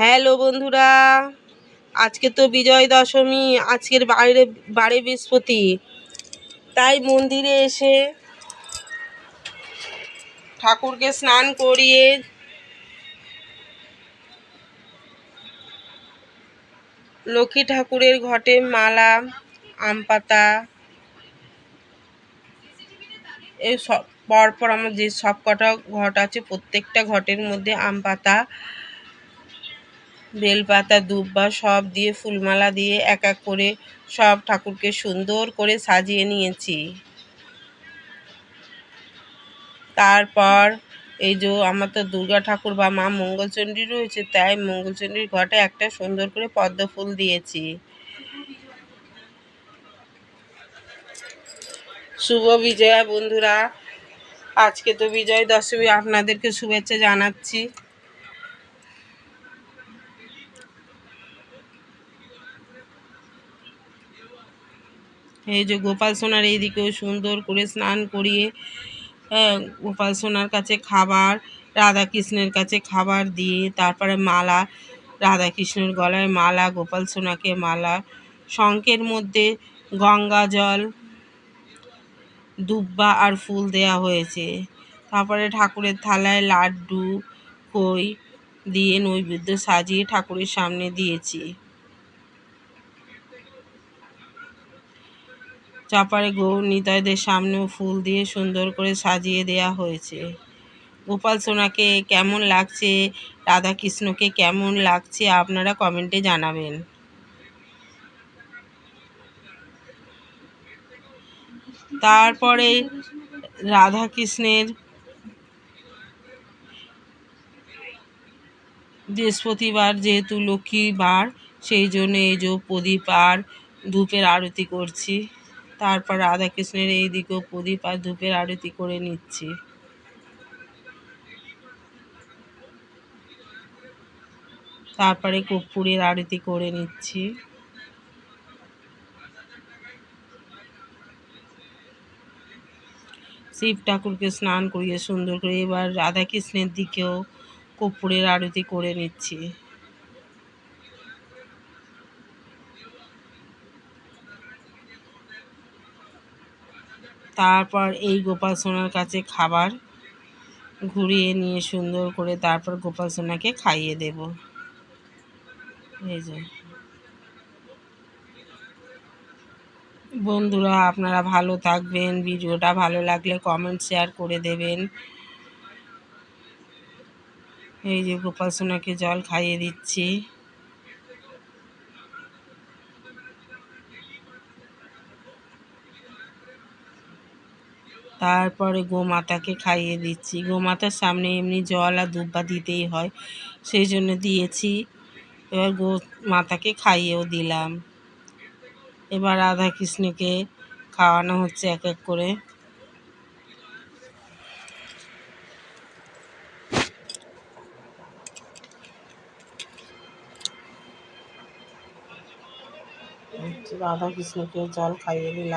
Hello বন্ধুরা, আজকে তো বিজয় দশমী, আজকের বাইরে, বারে বৃহস্পতি। তাই মন্দিরে এসে ঠাকুরকে স্নান করিয়ে লক্ষ্মী ঠাকুরের ঘটে মালা, আম পাতা, এই সব, পরপর আমার যে সব কটা ঘট আছে, প্রত্যেকটা ঘটের মধ্যে আম পাতা বেলপাতা, দুব্বা সব দিয়ে, ফুলমালা দিয়ে এক এক করে সব ঠাকুরকে সুন্দর করে সাজিয়ে নিয়েছি। তারপর এই যে আমার তো দুর্গা ঠাকুর বা মা মঙ্গলচণ্ডী রয়েছে, তাই মঙ্গলচণ্ডীর ঘটে একটা সুন্দর করে পদ্ম ফুল দিয়েছি। শুভ বিজয়া বন্ধুরা, আজকে তো বিজয় দশমী আপনাদেরকে শুভেচ্ছা জানাচ্ছি। এই যে গোপাল সোনার এইদিকেও সুন্দর করে স্নান করিয়ে হ্যাঁ, গোপাল সোনার কাছে খাবার রাধা কৃষ্ণের কাছে খাবার দিয়ে তারপরে মালা রাধা কৃষ্ণের গলায় মালা গোপাল সোনাকে মালা শঙ্কের মধ্যে গঙ্গা জল দুব্বা আর ফুল দেয়া হয়েছে। তারপরে ঠাকুরের থালায় লাড্ডু খই দিয়ে নৈবেদ্য সাজিয়ে ঠাকুরের সামনে দিয়েছি। চাপারে গৌর নিতাইদের সামনেও ফুল দিয়ে সুন্দর করে সাজিয়ে দেয়া হয়েছে। গোপাল সোনাকে কেমন লাগছে রাধা কৃষ্ণকে কেমন লাগছে, আপনারা কমেন্টে জানাবেন। তারপরে রাধা কৃষ্ণের বৃহস্পতিবার যেহেতু লক্ষ্মীবার সেই জন্য এই যে প্রদীপ আর ধূপের আরতি করছি। তারপর রাধাকৃষ্ণের এই দিকেও প্রদীপ আর ধূপের আরতি করে নিচ্ছি। তারপরে কর্পূরের আরতি করে নিচ্ছি। শিব ঠাকুরকে স্নান করিয়ে সুন্দর করে এবার রাধাকৃষ্ণের দিকেও কর্পূরের আরতি করে নিচ্ছি। তারপর এই গোপাল সোনার কাছে খাবার ঘুরিয়ে নিয়ে সুন্দর করে তারপর গোপাল সোনাকে খাইয়ে দেব। এই যে। বন্ধুরা, আপনারা ভালো থাকবেন। ভিডিওটা ভালো লাগলে কমেন্ট শেয়ার করে দেবেন। এই যে গোপাল সোনাকে জল খাইয়ে দিচ্ছি। তারপরে গোমাতাকে খাইয়ে দিচ্ছি। গোমাতার সামনে এমনি জল আর দুব্বা দিতেই হয়, সেই জন্য দিয়েছি। এবার গো মাতাকে খাইয়েও দিলাম। এবার রাধা কৃষ্ণকে খাওয়ানো হচ্ছে এক এক করে। রাধা কৃষ্ণকে জল খাইয়ে দিলাম।